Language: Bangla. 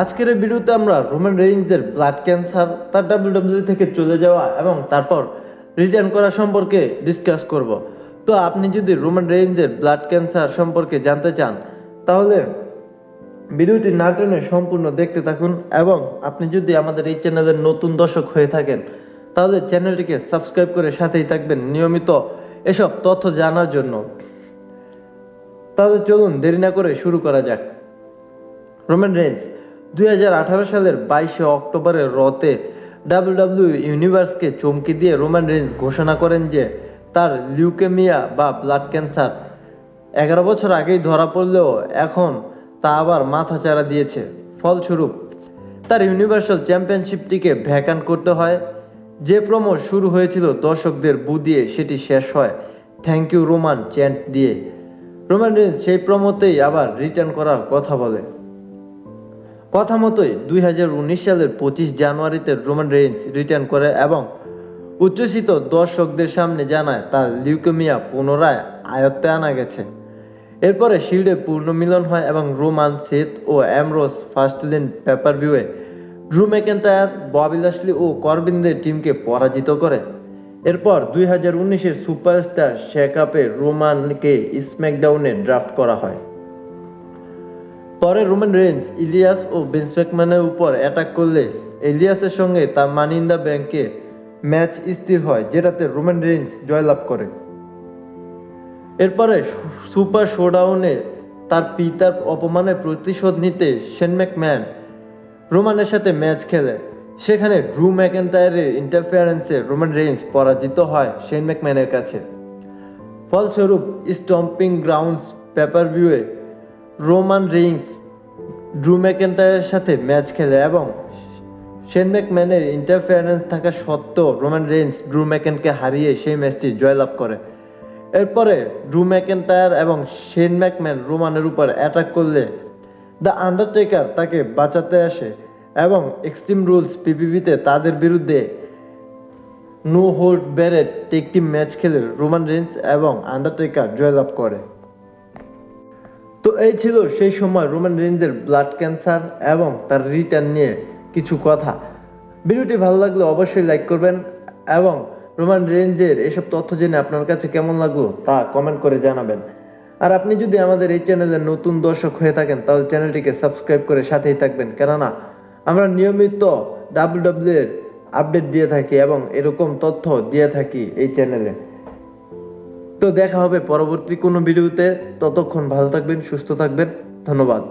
আজকের এই ভিডিওতে আমরা রোমান রেঞ্জের ব্লাড ক্যান্সার, তার ডাব্লিউডাব্লিউ থেকে চলে যাওয়া এবং তারপর রিটার্ন করা সম্পর্কে ডিসকাস করব। তো আপনি যদি রোমান রেঞ্জের ব্লাড ক্যান্সার সম্পর্কে জানতে চান, তাহলে ভিডিওটি না টেনে সম্পূর্ণ দেখতে থাকুন এবং আপনি যদি আমাদের এই চ্যানেলের নতুন দর্শক হয়ে থাকেন, তাহলে চ্যানেলটিকে সাবস্ক্রাইব করে সাথেই থাকবেন নিয়মিত এসব তথ্য জানার জন্য। তাহলে চলুন দেরি না করে শুরু করা যাক। রোমান রেঞ্জ দুই হাজার আঠারো সালের বাইশে অক্টোবরের রতে ডাব্লিউডাব্লিউ ইউনিভার্সকে চমকে দিয়ে রোমান রেঞ্জ ঘোষণা করেন যে তার লিউকেমিয়া বা ব্লাড ক্যান্সার এগারো বছর আগেই ধরা পড়লেও এখন তা আবার মাথাচাড়া দিয়েছে। ফলস্বরূপ, তার ইউনিভার্সাল চ্যাম্পিয়নশিপটিকে ভ্যাকান্ট করতে হয়। যে প্রমো শুরু হয়েছিল দর্শকদের বু দিয়ে সেটি শেষ হয়। থ্যাংক ইউ রোমান চ্যান্ট দিয়ে। রোমান রেঞ্জ সেই প্রমোতেই আবার রিটার্ন করার কথা বলে। কথা মতোই দুই হাজার উনিশ সালের পঁচিশ জানুয়ারিতে রোমান রেঞ্জ রিটার্ন করে এবং উচ্ছ্বসিত দর্শকদের সামনে জানায় তার লিউকেমিয়া পুনরায় আয়ত্তে আনা গেছে। এরপরে শিল্ডে পূর্ণ মিলন হয় এবং রোমান সেত ও অ্যামরোস ফার্স্ট লেন পেপার ভিউয়ে ড্রু ম্যাকেন্টায়ার, ববি ও করবিনদের টিমকে পরাজিত করে। এরপর দুই হাজার উনিশের সুপারস্টার শেকআপে রোমানকে স্ম্যাকডাউনে ড্রাফট করা হয়। পরে রোমান রেঞ্জ, ইলিয়াস ও বেন্সম্যাকম্যানের উপর অ্যাটাক করলে ইলিয়াসের সঙ্গে তার মানিন্দা ব্যাংকে ম্যাচ স্থির হয়, যেটাতে রোমান রেঞ্জ জয়লাভ করে। এরপরে সুপার শোডাউনে তার পিতার অপমানের প্রতিশোধ নিতে শেন ম্যাকম্যান রোমানের সাথে ম্যাচ খেলে। সেখানে ড্রু ম্যাকেন্টায়ারের ইন্টারফিয়ারেন্সে রোমান রেঞ্জ পরাজিত হয় শেন ম্যাকম্যানের কাছে। ফলস্বরূপ স্টম্পিং গ্রাউন্ডস পেপার ভিউয়ে রোমান রিংস ড্রু ম্যাকেন্টায়ারের সাথে ম্যাচ খেলে এবং শেন ম্যাকম্যানের ইন্টারফিয়ারেন্স থাকা সত্ত্বেও রোমান রেঞ্জ ড্রু ম্যাকেনকে হারিয়ে সেই ম্যাচটি জয়লাভ করে। এরপরে ড্রু ম্যাকেন্টায়ার এবং শেন ম্যাকম্যান রোমানের উপর অ্যাটাক করলে দ্য আন্ডারটেকার তাকে বাঁচাতে আসে এবং এক্সট্রিম রুলস পিপিভিতে তাদের বিরুদ্ধে নো হোল্ড ব্যারেট একটি ম্যাচ খেলে রোমান রেঞ্জ এবং আন্ডারটেকার জয়লাভ করে। তো এই ছিল সেই সময় রোমান রেঞ্জের ব্লাড ক্যান্সার এবং তার রিটার্ন নিয়ে কিছু কথা। ভিডিওটি ভালো লাগলে অবশ্যই লাইক করবেন এবং রোমান রেঞ্জের এসব তথ্য জেনে আপনার কাছে কেমন লাগল তা কমেন্ট করে জানাবেন। আর আপনি যদি আমাদের এই চ্যানেলের নতুন দর্শক হয়ে থাকেন, তাহলে চ্যানেলটিকে সাবস্ক্রাইব করে সাথেই থাকবেন। কেননা, আমরা নিয়মিত ডাব্লিউ এর আপডেট দিয়ে থাকি এবং এরকম তথ্য দিয়ে থাকি এই চ্যানেলে তো দেখা হবে পরবর্তী কোনো ভিডিওতে। ততক্ষণ ভালো থাকবেন সুস্থ থাকবেন। ধন্যবাদ।